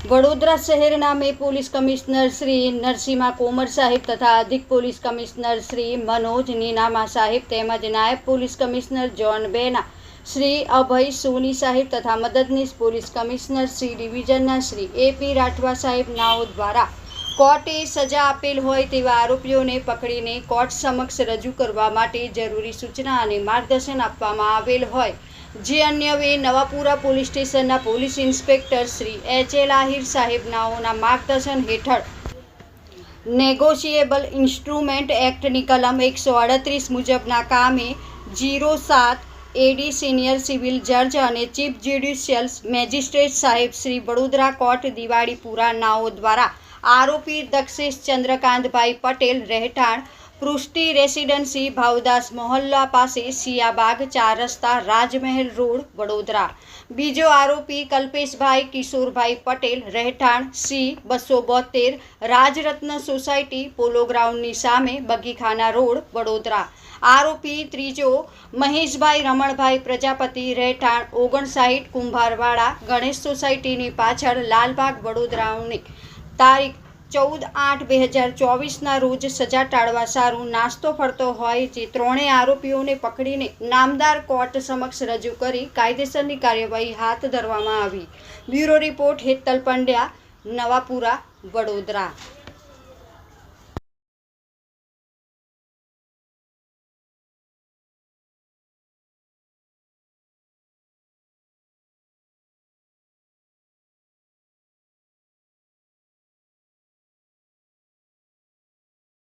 વડોદરા શહેરના નામે police commissioner Shri Narasimha Komar સાહેબ તથા અધિક પોલીસ કમિશનર શ્રી મનોજ નીનામા સાહેબ તેમજ નાયબ પોલીસ કમિશનર જોન બેના, શ્રી અભય સોની સાહેબ તથા મદદનીશ પોલીસ કમિશનર શ્રી ડિવિઝનના શ્રી એપી રાઠવા સાહેબ નાઓ દ્વારા કોર્ટે સજા આપેલ હોય તેવા આરોપીઓને પકડીને કોર્ટ સમક્ષ રજૂ કરવા માટે જરૂરી સૂચના અને માર્ગદર્શન આપવામાં આવેલ હોય. જે અન્યવે નવાપુરા પોલીસ સ્ટેશનના police inspector Shri H L Ahir saheb નાઓના માર્ગદર્શન હેઠળ નેગોશિયેબલ ઇન્સ્ટ્રુમેન્ટ એક્ટની કલમ એકસો અડત્રીસ મુજબના કામે જીરો સાત એડી સિનિયર સિવિલ જજ અને chief judicial magistrate saheb Shri Vadodara court Diwalipura નાઓ દ્વારા આરોપી દક્ષેશ ચંદ્રકાંતભાઈ પટેલ રહેઠાણ પૃષ્ટિ રેસિડેન્સી ભાવદાસ મોહલ્લા પાસે સિયાબાગ ચાર રસ્તા રાજમહેલ રોડ, વડોદરા. બીજો આરોપી કલ્પેશભાઈ કિશોરભાઈ પટેલ, રહેઠાણ સી બસો બોતેર, રાજરત્ન સોસાયટી, પોલો ગ્રાઉન્ડની સામે બગીખાના રોડ, વડોદરા. આરોપી ત્રીજો મહેશભાઈ રમણભાઈ પ્રજાપતિ, રહેઠાણ ઓગણસાઠ, કુંભારવાડા, ગણેશ સોસાયટીની પાછળ લાલબાગ, વડોદરાની તારીખ ચૌદ આઠ બે હજાર ચોવીસના રોજ સજા ટાળવા સારું નાસ્તો ફરતો હોય જે ત્રણેય આરોપીઓને પકડીને નામદાર કોર્ટ સમક્ષ રજૂ કરી કાયદેસરની કાર્યવાહી હાથ ધરવામાં આવી. Bureau report Hetal Pandya, Navapura, Vadodara.